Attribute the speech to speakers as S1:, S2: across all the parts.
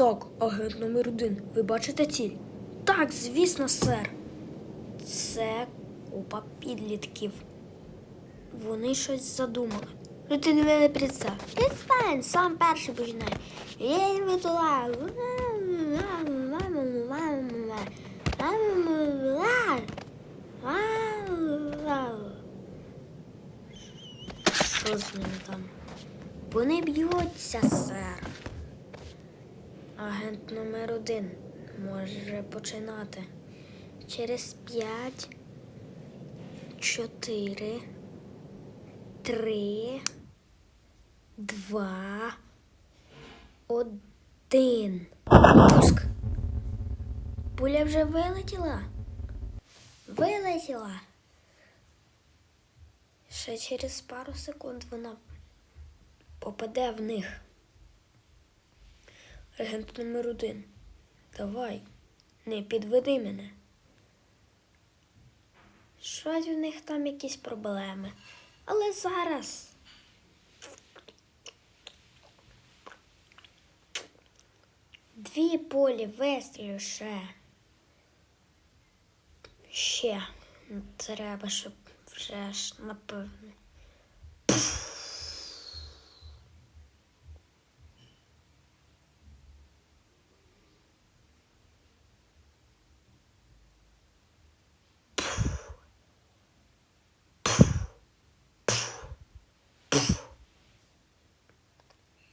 S1: Так, агент номер один. Ви бачите ціль? Так, звісно, сер. Це купа підлітків. Вони щось задумали. Ну ти не мене представ. Підстань, сам перший починай. Я йду туди. Що з ними там? Вони б'ються, сер. Агент номер один може починати. Через п'ять, чотири, три, два, один. Пуск. Пуля вже вилетіла. Вилетіла. Ще через пару секунд вона попаде в них. Агент номер один. Давай, не підведи мене. Щось у них там якісь проблеми. Але зараз. Дві полі вистрілю ще. Ще треба, щоб вже напевно.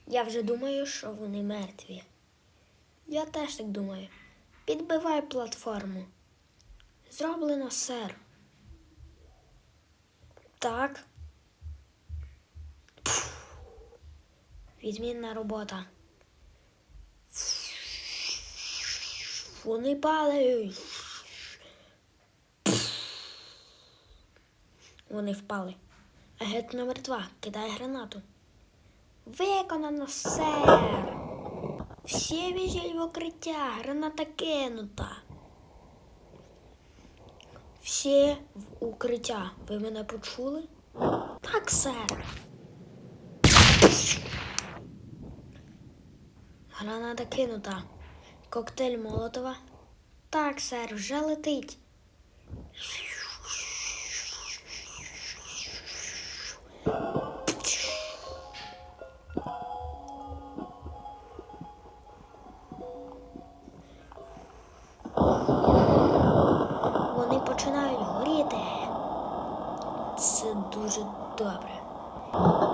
S1: Я вже думаю, що вони мертві. Я теж так думаю. Підбивай платформу. Зроблено, сер. Так. Відмінна робота. Вони падають. Вони впали. Агент номер два. Кидай гранату. Виконано, сер. Всі біжіть в укриття. Граната кинута. Всі в укриття. Ви мене почули? Так, сер. Граната кинута. Коктейль Молотова. Так, сер, вже летить. Добре.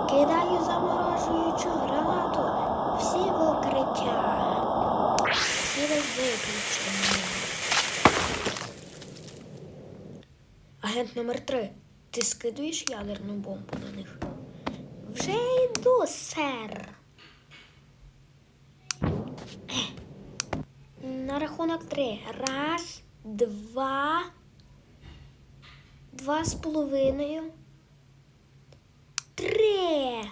S1: Кидаю заморожуючу гранату. Всі в укриття. Виключені. Агент номер три. Ти скидуєш ядерну бомбу на них? Вже йду, сер. На рахунок три. Раз, два, два з половиною. Три.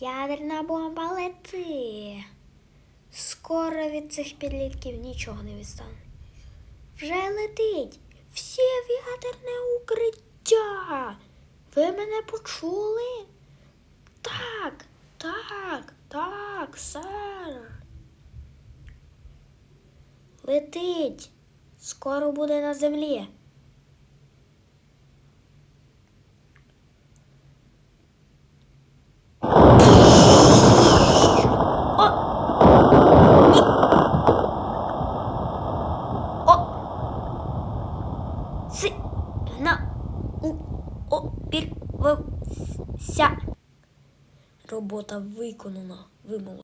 S1: Ядерна бомба лети. Скоро від цих підлітків нічого не відстане. Вже летить. Всі в ядерне укриття. Ви мене почули? Так, так, так, сер. Летить. Скоро буде на землі. На у обірвався. Робота виконана. Вимова.